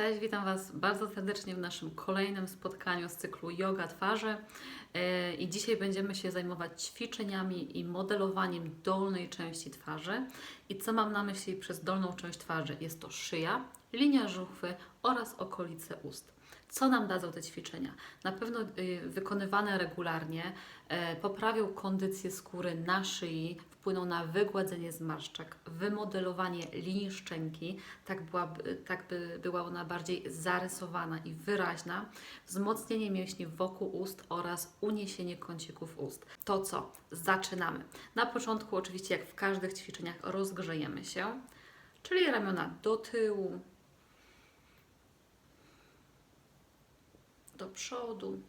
Cześć, witam Was bardzo serdecznie w naszym kolejnym spotkaniu z cyklu Yoga Twarzy. Yy, I dzisiaj będziemy się zajmować ćwiczeniami i modelowaniem dolnej części twarzy. I co mam na myśli przez dolną część twarzy? Jest to szyja, linia żuchwy oraz okolice ust. Co nam dadzą te ćwiczenia? Na pewno y, wykonywane regularnie e, poprawią kondycję skóry na szyi, wpłyną na wygładzenie zmarszczek, wymodelowanie linii szczęki, tak, byłaby, tak by była ona bardziej zarysowana i wyraźna, wzmocnienie mięśni wokół ust oraz uniesienie kącików ust. To co? Zaczynamy. Na początku oczywiście jak w każdych ćwiczeniach rozgrzejemy się, czyli ramiona do tyłu, do przodu.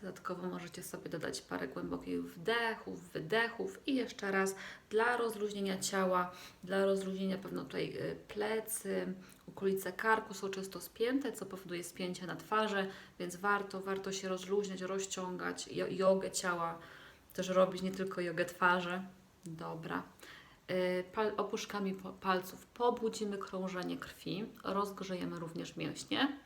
Dodatkowo możecie sobie dodać parę głębokich wdechów, wydechów i jeszcze raz dla rozluźnienia ciała, dla rozluźnienia pewno tutaj y, plecy, okolice karku są często spięte, co powoduje spięcie na twarzy, więc warto, warto się rozluźniać, rozciągać, jo- jogę ciała też robić, nie tylko jogę twarzy. Dobra. Y, opuszkami palców pobudzimy krążenie krwi, rozgrzejemy również mięśnie.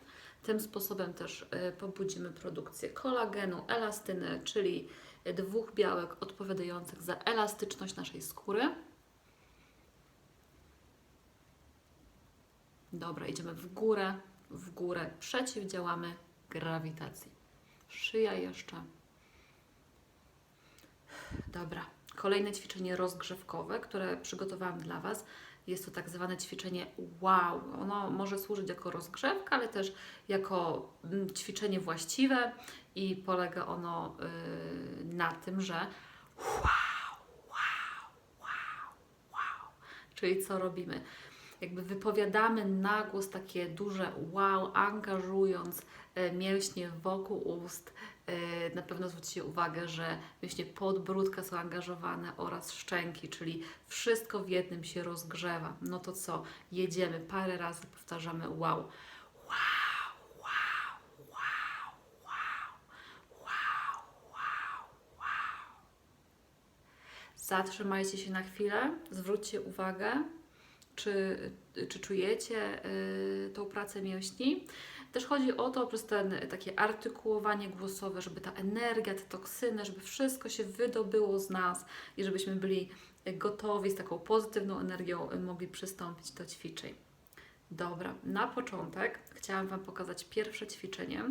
Tym sposobem też y, pobudzimy produkcję kolagenu, elastyny, czyli dwóch białek odpowiadających za elastyczność naszej skóry. Dobra, idziemy w górę, w górę, przeciwdziałamy grawitacji. Szyja jeszcze. Dobra, kolejne ćwiczenie rozgrzewkowe, które przygotowałam dla Was. Jest to tak zwane ćwiczenie wow. Ono może służyć jako rozgrzewka, ale też jako mm, ćwiczenie właściwe i polega ono y, na tym, że wow, wow, wow, wow. Czyli co robimy? Jakby wypowiadamy na głos takie duże wow, angażując e, mięśnie wokół ust. E, Na pewno zwróćcie uwagę, że mięśnie podbródka są angażowane oraz szczęki, czyli wszystko w jednym się rozgrzewa. No to co? Jedziemy, parę razy powtarzamy wow, wow. Zatrzymajcie się na chwilę, zwróćcie uwagę, czy, czy czujecie y, tą pracę mięśni. Też chodzi o to, przez ten, takie artykułowanie głosowe, żeby ta energia, te toksyny, żeby wszystko się wydobyło z nas i żebyśmy byli gotowi z taką pozytywną energią y, mogli przystąpić do ćwiczeń. Dobra, na początek chciałam Wam pokazać pierwsze ćwiczenie,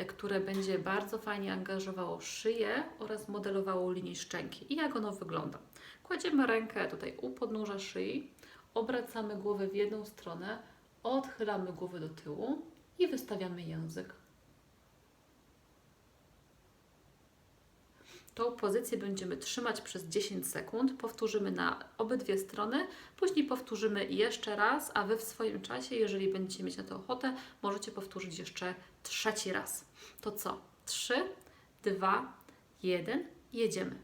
y, które będzie bardzo fajnie angażowało szyję oraz modelowało linię szczęki. I jak ono wygląda? Kładziemy rękę tutaj u podnóża szyi, obracamy głowę w jedną stronę, odchylamy głowę do tyłu i wystawiamy język. Tą pozycję będziemy trzymać przez 10 sekund. Powtórzymy na obydwie strony, później powtórzymy jeszcze raz, a Wy w swoim czasie, jeżeli będziecie mieć na to ochotę, możecie powtórzyć jeszcze trzeci raz. To co? 3, 2, 1, jedziemy.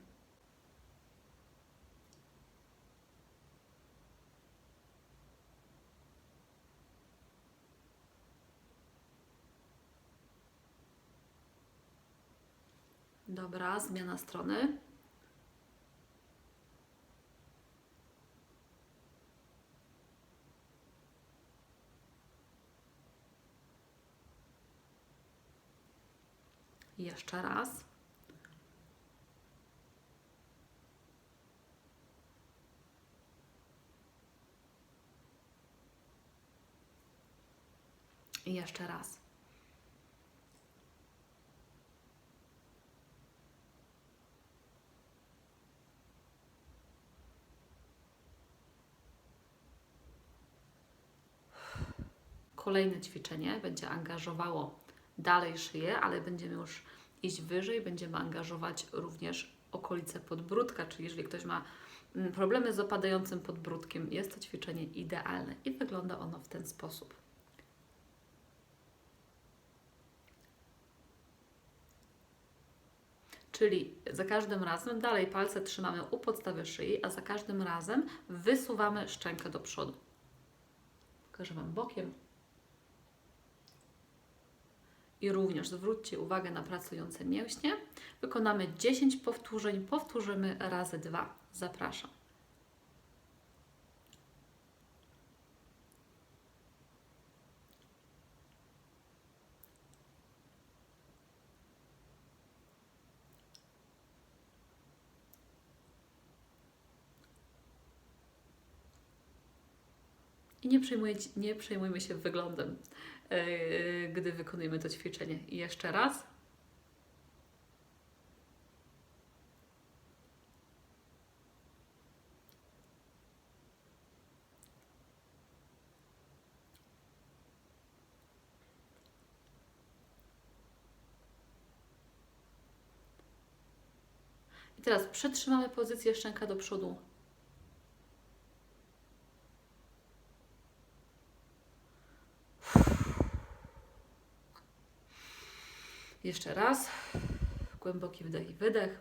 Dobra, zmiana strony. Jeszcze raz. Jeszcze raz. Kolejne ćwiczenie będzie angażowało dalej szyję, ale będziemy już iść wyżej, będziemy angażować również okolice podbródka, czyli jeżeli ktoś ma mm, problemy z opadającym podbródkiem, jest to ćwiczenie idealne i wygląda ono w ten sposób. Czyli za każdym razem dalej palce trzymamy u podstawy szyi, a za każdym razem wysuwamy szczękę do przodu. Pokażę Wam bokiem i również zwróćcie uwagę na pracujące mięśnie. Wykonamy 10 powtórzeń, powtórzymy razy 2. Zapraszam. I nie, nie przejmujmy się wyglądem gdy wykonujemy to ćwiczenie. I jeszcze raz. I teraz przetrzymamy pozycję szczęka do przodu. Jeszcze raz. Głęboki wdech i wydech.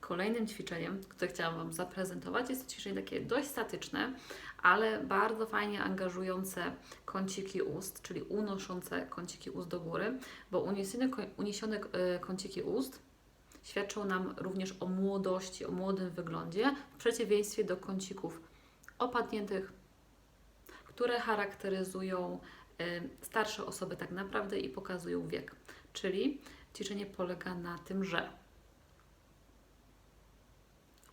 Kolejnym ćwiczeniem, które chciałam Wam zaprezentować, jest to ćwiczenie takie dość statyczne, ale bardzo fajnie angażujące kąciki ust, czyli unoszące kąciki ust do góry, bo uniesione, uniesione e, kąciki ust świadczą nam również o młodości, o młodym wyglądzie, w przeciwieństwie do kącików opadniętych, które charakteryzują starsze osoby tak naprawdę i pokazują wiek. Czyli ćwiczenie polega na tym, że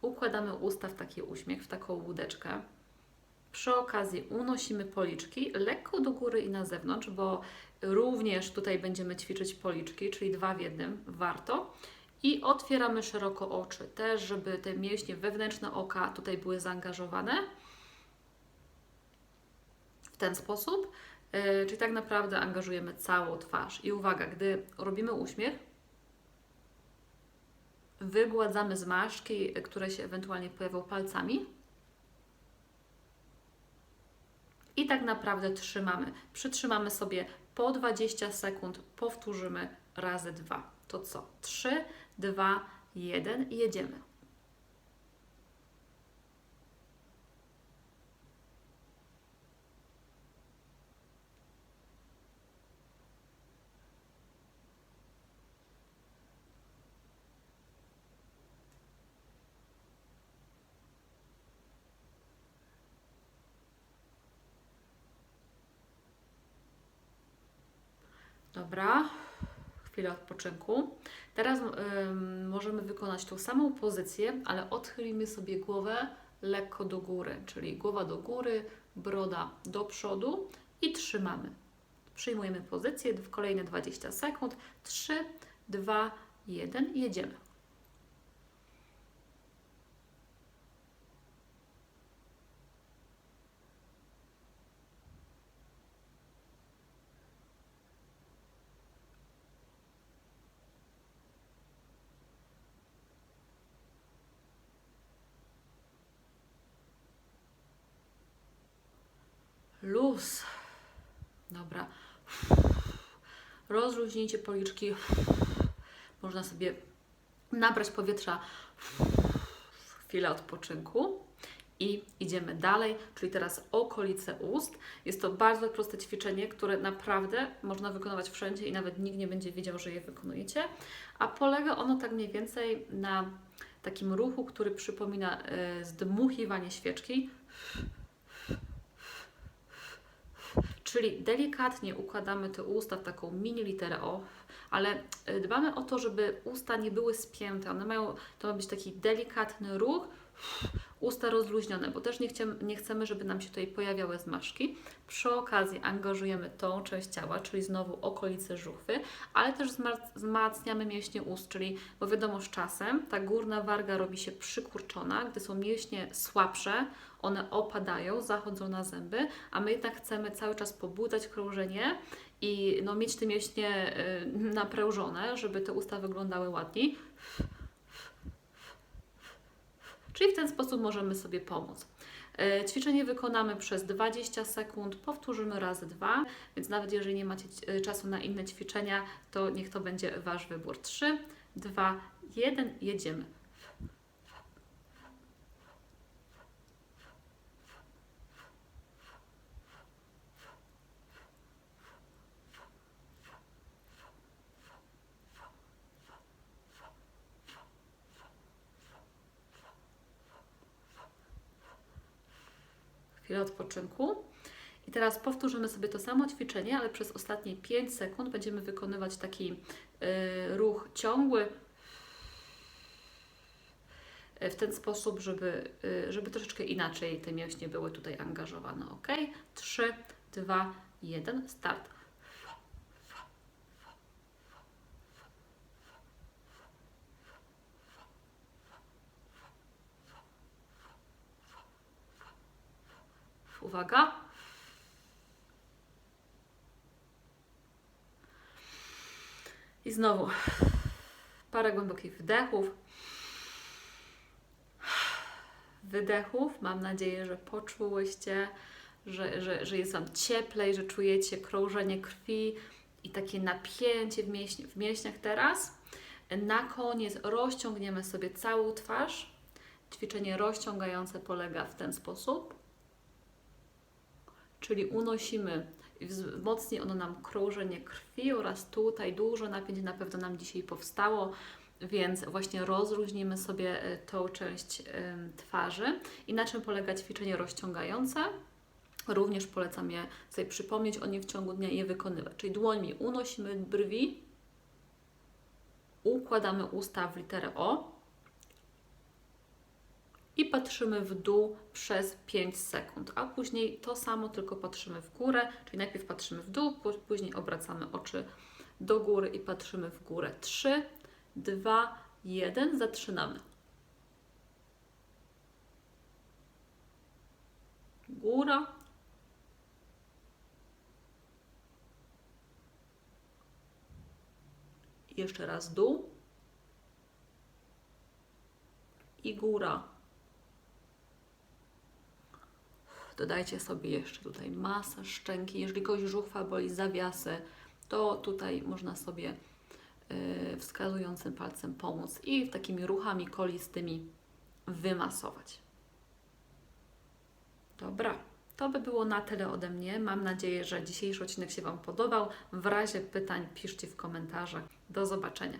układamy usta w taki uśmiech, w taką łódeczkę. Przy okazji unosimy policzki lekko do góry i na zewnątrz, bo również tutaj będziemy ćwiczyć policzki, czyli dwa w jednym, warto. I otwieramy szeroko oczy, też żeby te mięśnie wewnętrzne oka tutaj były zaangażowane. W ten sposób, czyli tak naprawdę angażujemy całą twarz. I uwaga, gdy robimy uśmiech, wygładzamy zmarszczki, które się ewentualnie pojawią palcami. I tak naprawdę trzymamy. Przytrzymamy sobie po 20 sekund, powtórzymy razy dwa. To co? 3, 2, 1 i jedziemy. Dobra, chwilę odpoczynku. Teraz możemy wykonać tą samą pozycję, ale odchylimy sobie głowę lekko do góry, czyli głowa do góry, broda do przodu i trzymamy. Przyjmujemy pozycję w kolejne 20 sekund. 3, 2, 1, jedziemy. Luz. Dobra. Rozluźnijcie policzki. Można sobie nabrać powietrza. Chwilę odpoczynku. I idziemy dalej, czyli teraz okolice ust. Jest to bardzo proste ćwiczenie, które naprawdę można wykonywać wszędzie i nawet nikt nie będzie wiedział, że je wykonujecie. A polega ono tak mniej więcej na takim ruchu, który przypomina y, zdmuchiwanie świeczki. Czyli delikatnie układamy te usta w taką mini literę O, ale y, dbamy o to, żeby usta nie były spięte. One mają, to ma być taki delikatny ruch, usta rozluźnione, bo też nie, chcemy, nie chcemy, żeby nam się tutaj pojawiały zmarszki. Przy okazji angażujemy tą część ciała, czyli znowu okolice żuchwy, ale też wzmacniamy mięśnie ust, czyli, bo wiadomo, z czasem ta górna warga robi się przykurczona, gdy są mięśnie słabsze, one opadają, zachodzą na zęby, a my jednak chcemy cały czas pobudzać krążenie i no, mieć te mięśnie y, naprężone, żeby te usta wyglądały ładniej. Czyli w ten sposób możemy sobie pomóc. E, ćwiczenie wykonamy przez 20 sekund, powtórzymy razy dwa, więc nawet jeżeli nie macie e, czasu na inne ćwiczenia, to niech to będzie Wasz wybór. 3, 2, 1, jedziemy. Chwilę odpoczynku. I teraz powtórzymy sobie to samo ćwiczenie, ale przez ostatnie 5 sekund będziemy wykonywać taki y, ruch ciągły, e, w ten sposób, żeby, y, żeby troszeczkę inaczej te mięśnie były tutaj angażowane. Ok? 3, 2, 1, start. Uwaga. I znowu parę głębokich wdechów. Wydechów. Mam nadzieję, że poczułyście, że, że, że jest Wam cieplej, że czujecie krążenie krwi i takie napięcie w, mięśnie, w mięśniach teraz. Na koniec rozciągniemy sobie całą twarz. Ćwiczenie rozciągające polega w ten sposób czyli unosimy, wzmocni ono nam krążenie krwi oraz tutaj dużo napięć na pewno nam dzisiaj powstało, więc właśnie rozluźnimy sobie e, tą część twarzy. I na czym polega ćwiczenie rozciągające? Również polecam je sobie przypomnieć o nim w ciągu dnia i je wykonywać. Czyli dłońmi unosimy brwi, układamy usta w literę O, i patrzymy w dół przez 5 sekund, a później to samo, tylko patrzymy w górę, czyli najpierw patrzymy w dół, pó- później obracamy oczy do góry i patrzymy w górę. 3, 2, 1, zaczynamy. Góra. Jeszcze raz dół. I góra. Dodajcie sobie jeszcze tutaj masaż szczęki. Jeżeli kogoś żuchwa boli zawiasy, to tutaj można sobie yy, wskazującym palcem pomóc i takimi ruchami kolistymi wymasować. Dobra, to by było na tyle ode mnie. Mam nadzieję, że dzisiejszy odcinek się Wam podobał. W razie pytań piszcie w komentarzach. Do zobaczenia.